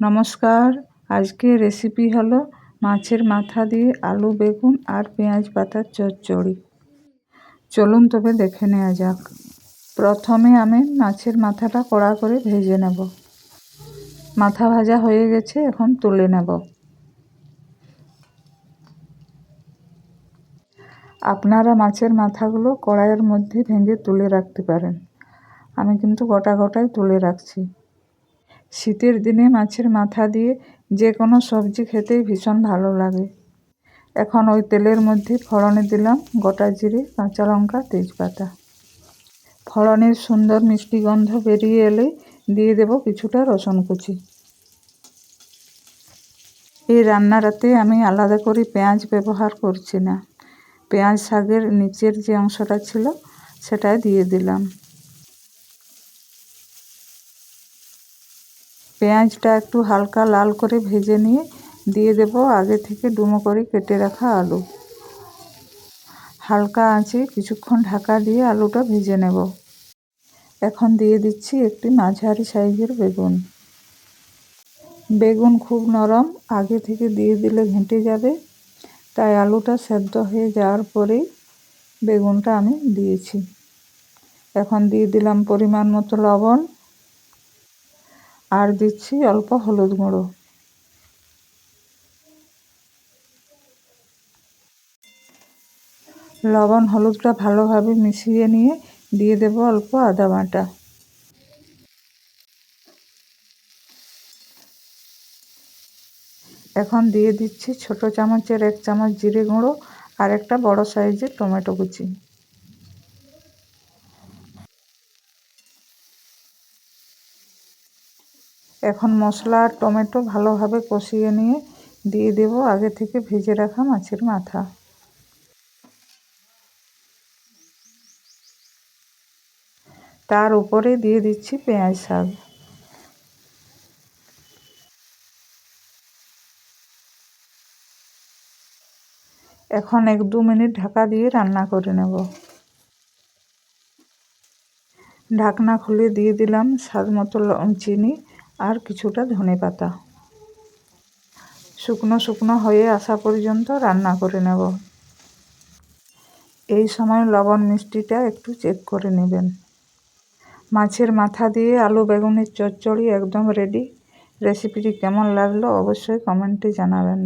নমস্কার। আজকে রেসিপি হলো মাছের মাথা দিয়ে আলু বেগুন আর পেঁয়াজ পাতার চচ্চড়ি। চলুন তবে দেখে নেওয়া যাক। প্রথমে আমি মাছের মাথাটা কড়া করে ভেজে নেব। মাথা ভাজা হয়ে গেছে, এখন তুলে নেব। আপনারা মাছের মাথাগুলো কড়াইয়ের মধ্যে ভেঙে তুলে রাখতে পারেন। আমি কিন্তু গোটা গোটাই তুলে রাখছি। শীতের দিনে মাছের মাথা দিয়ে যে কোনো সবজি খেতেই ভীষণ ভালো লাগে। এখন ওই তেলের মধ্যে ফড়নে দিলাম গোটা জিরে, কাঁচা লঙ্কা, তেজপাতা। ফড়নের সুন্দর মিষ্টি গন্ধ বেরিয়ে এলে দিয়ে দেব কিছুটা রসুন কুচি। এই রান্নাটাতে আমি আলাদা করে পেঁয়াজ ব্যবহার করছি না। পেঁয়াজ শাকের নিচের যে অংশটা ছিল সেটাই দিয়ে দিলাম। পেঁয়াজটা একটু হালকা লাল করে ভেজে নিয়ে দিয়ে দেব। আগে থেকে ডুমো করে কেটে রাখা আলু। হালকা আঁচে কিছুক্ষণ ঢাকা দিয়ে আলুটা ভেজে নেব। এখন দিয়ে দিচ্ছি একটি মাঝারি সাইজের বেগুন। বেগুন খুব নরম, আগে থেকে দিয়ে দিলে ঘেঁটে যাবে। তাই আলুটা সেদ্ধ হয়ে যাওয়ার পরেই বেগুনটা আমি দিয়েছি। এখন দিয়ে দিলাম পরিমাণ মতো লবণ। আর দিচ্ছি অল্প হলুদ গুঁড়ো। লবণ হলুদটা ভালোভাবে মিশিয়ে নিয়ে দিয়ে দেব অল্প আদা বাটা। এখন দিয়ে দিচ্ছি ছোট চামচের এক চামচ জিরে গুঁড়ো আর একটা বড় সাইজের টমেটো কুচি। এখন মশলা আর টমেটো ভালোভাবে কষিয়ে নিয়ে দিয়ে দেব আগে থেকে ভেজে রাখা মাছের মাথা। তার উপরে দিয়ে দিচ্ছি পেঁয়াজ শাক। এখন এক দু মিনিট ঢাকা দিয়ে রান্না করে নেব। ঢাকনা খুলে দিয়ে দিলাম স্বাদ মতো চিনি আর কিছুটা ধনে পাতা। শুকনো শুকনো হয়ে আসা পর্যন্ত রান্না করে নেব। এই সময় লবণ মিষ্টিটা একটু চেক করে নেবেন। মাছের মাথা দিয়ে আলু বেগুনের চচ্চড়ি একদম রেডি রেসিপিটি কেমন লাগল অবশ্যই কমেন্টে জানাবেন।